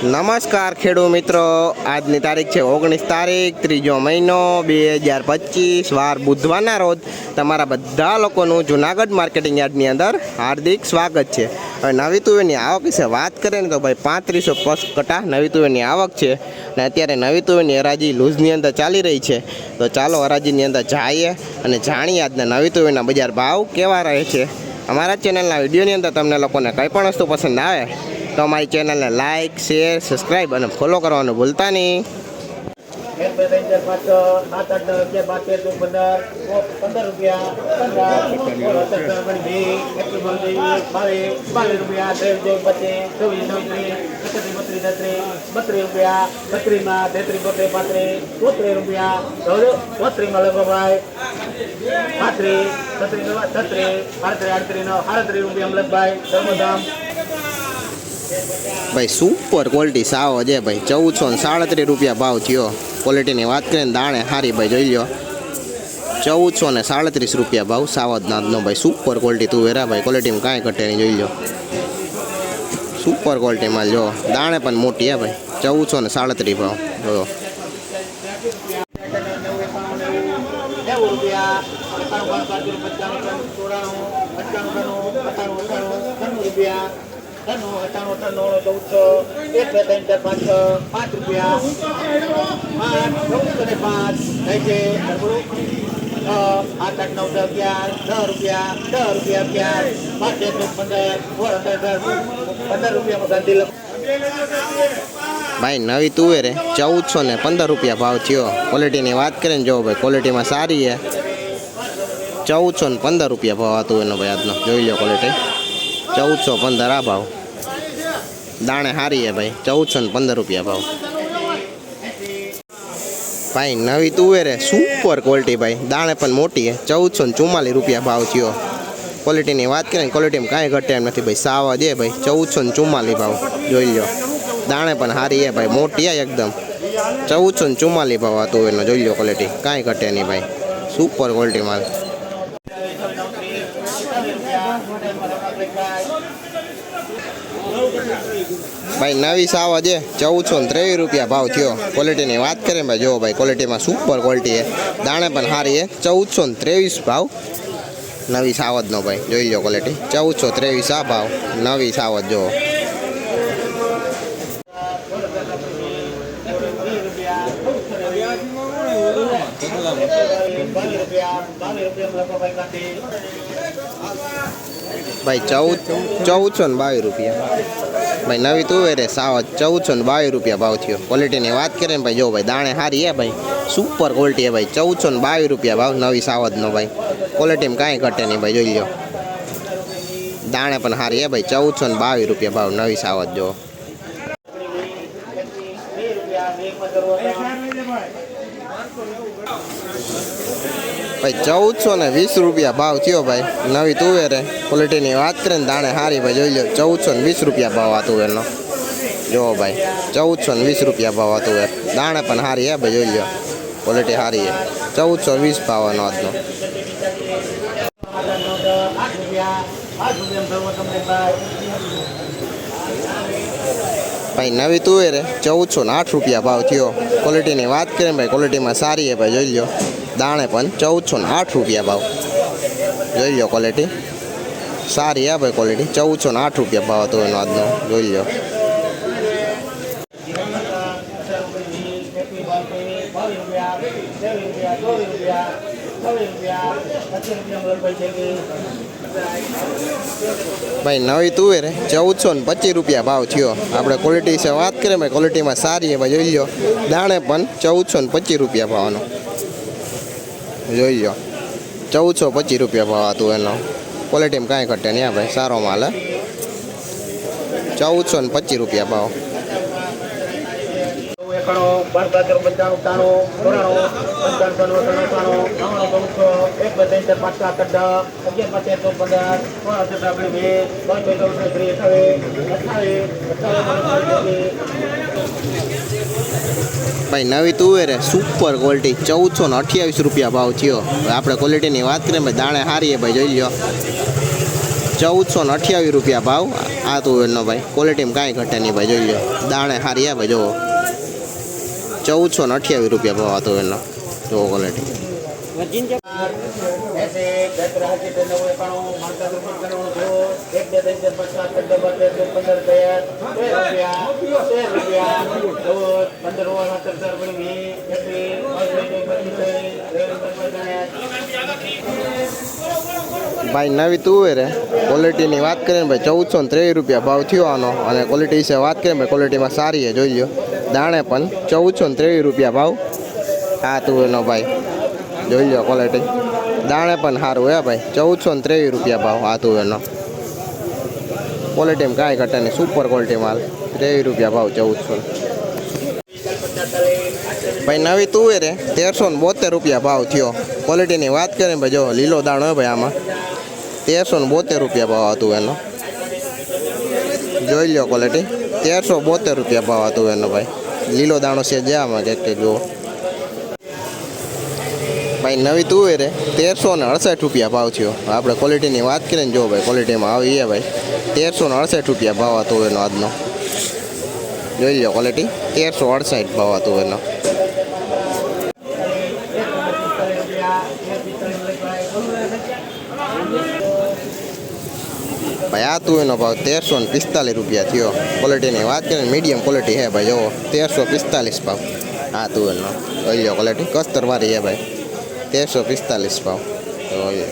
નમસ્કાર ખેડૂત મિત્રો. આજની તારીખ છે ઓગણીસ તારીખ, ત્રીજો મહિનો, બે હજાર પચીસ, વાર બુધવારના રોજ તમારા બધા લોકોનું જુનાગઢ માર્કેટિંગ યાર્ડની અંદર હાર્દિક સ્વાગત છે. હવે નવી તુવેરની આવક વિશે વાત કરીએ ને તો ભાઈ પાંત્રીસો પસ કટા નવી તુવેરની આવક છે અને અત્યારે નવી તુવેરની હરાજી લૂઝની અંદર ચાલી રહી છે. તો ચાલો હરાજીની અંદર જઈએ અને જાણીએ આજના નવી તુવેરના બજાર ભાવ કેવા રહે છે. અમારા ચેનલના વિડીયોની અંદર તમને લોકોને કંઈ પણ વસ્તુ પસંદ આવે તો અમારી ચેનલને લાઇક શેર સબસ્ક્રાઈબ અને ફોલો કરવાનું ભૂલતા નહીં. બત્રીસ બત્રીસ રૂપિયા બત્રીમાં તેત્રીસ બોતેર પાંત્રીસ ચોત્રીસ રૂપિયા ચોત્રીસમાં લગભાઈ પાંત્રીસ છત્રીસ છત્રીસ આડત્રીસ આડત્રીસ નવ સાડત્રીસ રૂપિયા ભાઈ સુપર ક્વોલિટી સાવ છે ભાઈ. ચૌદસો ને સાડત્રીસ રૂપિયા ભાવ થયો. ક્વોલિટીની વાત કરીએ ને દાણે હારી ભાઈ જોઈ લો ચૌદસો ને સાડત્રીસ રૂપિયા ભાવ સાવધનાથનો ભાઈ. સુપર ક્વોલિટી તું વેરા ભાઈ. ક્વોલિટીમાં કાંઈ ઘટે નહીં જોઈ લો સુપર ક્વોલિટીમાં જો. દાણે પણ મોટી હે ભાઈ. ચૌદસો ને સાડત્રીસ ભાવ. જો રૂપિયા. અઠ્ઠાણું બાર પાંચ ચૌદ ચૌદસો એક, બે, ત્રણ, ચાર, પાંચ છ પાંચ રૂપિયા. પાંચ ચૌદસો પાંચ, થાય છે આઠ આઠ, નવ, દસ, અગિયાર, દસ રૂપિયા દસ રૂપિયા, અગિયાર, પાંચ, એક પંદર, સોળ, અઢાર પંદર રૂપિયામાં ગાંધી ભાઈ, નવી તુવેરે ચૌદસો ને પંદર રૂપિયા ભાવ થયો. ક્વોલિટીની વાત કરીને જો ભાઈ ક્વોલિટીમાં સારી છે. ચૌદસો ને પંદર રૂપિયા ભાવ હતો એનો ભાઈ આજનો. જોઈ લો ક્વોલિટી ચૌદસો પંદર આ ભાવ. દાણે સારી છે ભાઈ. ચૌદસો ને પંદર રૂપિયા ભાવ. ભાઈ, નવી તુવેરે સુપર ક્વોલિટી ભાઈ. દાણે પણ મોટી છે ચૌદસો ને ચુમ્માલીસ રૂપિયા ભાવ થયો. ક્વોલિટીની વાત કરીએ ને ક્વોલિટીમાં કાંઈ ઘટે એમ નથી ભાઈ. સાવા દે ભાઈ. ચૌદસો ને ચુમ્માલીસ ભાવ. જોઈ લો દાણે પણ સારી છે ભાઈ. મોટી છે એકદમ. ચૌદસો ને ચુમ્માલીસ ભાવ આ તુવેરનો જોઈ લો ક્વોલિટી કાંઈ ઘટે નહીં ભાઈ. સુપર ક્વોલિટી માલ. ભાઈ, નવી સાવા છે ચૌદસો ને ત્રેવીસ રૂપિયા ભાવ થયો. ક્વોલિટીની વાત કરીએ ભાઈ, જો ભાઈ ક્વોલિટીમાં સુપર ક્વોલિટી છે. દાણે પણ સારી છે. ચૌદસો ને ત્રેવીસ ભાવ. નવી સાવજનો ભાઈ, જોઈ લો ક્વોલિટી ચૌદસો ત્રેવીસ આ ભાવ. નવી સાવજ જો બાવીસ રૂપિયા રૂપિયા ભાઈ, ચૌદ, ચૌદસો ને બાવીસ રૂપિયા. ભાઈ, નવી તુવેરે સાવજ, ચૌદસો ને બાવીસ રૂપિયા ભાવ થયો. ક્વોલિટીની વાત કરીએ ને ભાઈ, જો ભાઈ, દાણે સારી હે ભાઈ. સુપર ક્વોલિટી હે ભાઈ, ચૌદસો ને બાવીસ રૂપિયા ભાવ, નવી સાવજનો ભાઈ. ક્વોલિટીમાં કાંઈ ઘટે નહીં ભાઈ, જોઈ લો દાણે પણ સારી હે ભાઈ, ચૌદસો ને બાવીસ રૂપિયા ભાવ, નવી સાવજ, જો. ભાઈ, ચૌદસો ને વીસ રૂપિયા ભાવ થયો ભાઈ. નવી તુવેરે ક્વોલિટીની વાત કરીએ ને દાણે સારી ભાઈ, જોઈ લો ચૌદસો ને વીસ રૂપિયા ભાવ આ તુવેરનો. જો ભાઈ, ચૌદસો ને વીસ રૂપિયા ભાવ આ તુવેર. દાણે પણ સારી હે ભાઈ, જોઈ લો ક્વોલિટી સારી હે. ચૌદસો વીસ ભાવનો આજનો. ભાઈ, નવી તુવેરે ચૌદસો ને આઠ રૂપિયા ભાવ થયો. ક્વોલિટીની વાત કરીએ ભાઈ, ક્વોલિટીમાં સારી હે ભાઈ, જોઈ લો દાણે પણ ચૌદસો ને આઠ રૂપિયા ભાવ. જોઈ લો ક્વોલિટી સારી આ ભાઈ ક્વોલિટી ચૌદસો ને આઠ રૂપિયા ભાવ હતો એનો આજનો. જોઈ લો ભાઈ નવી તુવેરે ચૌદસો ને પચીસ રૂપિયા ભાવ થયો. આપણે ક્વોલિટી વિશે વાત કરીએ, ભાઈ ક્વોલિટીમાં સારી છે ભાઈ. જોઈ લો દાણે પણ ચૌદસો ને પચીસ રૂપિયા ભાવનો. જોઈ લો ચૌદસો પચીસ રૂપિયા ભાવ હતું એનો. ક્વોલિટીમાં કાંઈ ઘટે નહીં ભાઈ, સારો માલ ચૌદસો ને પચીસ રૂપિયા ભાવ. અઠાવીસ ભાઈ, નવી તુવેરે સુપર ક્વોલિટી ચૌદસો ને અઠ્યાવીસ રૂપિયા ભાવ થયો. આપણે ક્વોલિટીની વાત કરીએ, ભાઈ, દાણે હારીએ, ભાઈ, જોઈ લો ચૌદસો ને અઠ્યાવીસ રૂપિયા ભાવ. આ તુવેરનો ભાઈ ક્વોલિટીમાં કાંઈ ઘટે નહીં, ભાઈ, જોઈ લો દાણે આ ભાઈ, જુઓ. ચૌદસો ને અઠ્યાવીસ રૂપિયા ભાવ આ તુવેરનો જુઓ ક્વોલિટી એસી છત્રાસી નવ એકાણું માણસો એકાણું જો એક બે ત્રણ ચાર પાંચ સાત આઠ તેર ચૌદ પંદર તેર રૂપિયા તેર રૂપિયા ચૌદ પંદર ઓગણ સત્તર ઓગણીસ વીસ એકવીસ ભાઈ નવી તુવેર રે. ક્વોલિટીની વાત કરીએ ને ભાઈ ચૌદસો ને ત્રેવીસ રૂપિયા ભાવ થયો આનો. અને ક્વોલિટી વિશે વાત કરીએ ભાઈ ક્વોલિટીમાં સારી છે જોઈ લો દાણે પણ ચૌદસો ને ત્રેવીસ રૂપિયા ભાવ. આ તુવેરનો ભાઈ. જોઈ લો ક્વોલિટી દાણે પણ સારું હે ભાઈ. ચૌદસો ને ત્રેવીસ રૂપિયા ભાવ આ તુવેરનો. ક્વોલિટીમાં કાંઈ ઘટે નહીં. સુપર ક્વોલિટી માલ. ત્રેવીસ રૂપિયા ભાવ ચૌદસો ભાઈ, નવી તુવેર તેરસો ને બોતેર રૂપિયા ભાવ થયો. ક્વોલિટીની વાત કરીએ ભાઈ, જો લીલો દાણો હોય ભાઈ આમાં. તેરસો ને બોતેર રૂપિયા ભાવ હતું એનો જોઈ લો ક્વોલિટી તેરસો બોતેર રૂપિયા ભાવ હતું એનો ભાઈ. લીલો દાણો છે જે આમાં કે જુઓ. ભાઈ, નવી તુવેર તેરસો ને અડસઠ રૂપિયા ભાવ થયો. આપણે ક્વોલિટીની વાત કરીએ ને, જો ભાઈ ક્વોલિટીમાં આવી છે ભાઈ. તેરસો ને અડસઠ રૂપિયા ભાવ હતો એનો આજનો. જોઈ લો ક્વોલિટી તેરસો અડસઠ ભાવ હતો એનો. ભાઈ, આ તુવેરનો ભાવ તેરસો ને પિસ્તાલીસ રૂપિયા થયો. ક્વોલિટીની વાત કરીને મીડિયમ ક્વોલિટી હે ભાઈ જુઓ તેરસો પિસ્તાલીસ ભાવ. આ તુવેરનો જોઈ લો ક્વોલિટી કસ્તરવાળી હે ભાઈ. તેરસો પિસ્તાલીસ ભાવ જોઈએ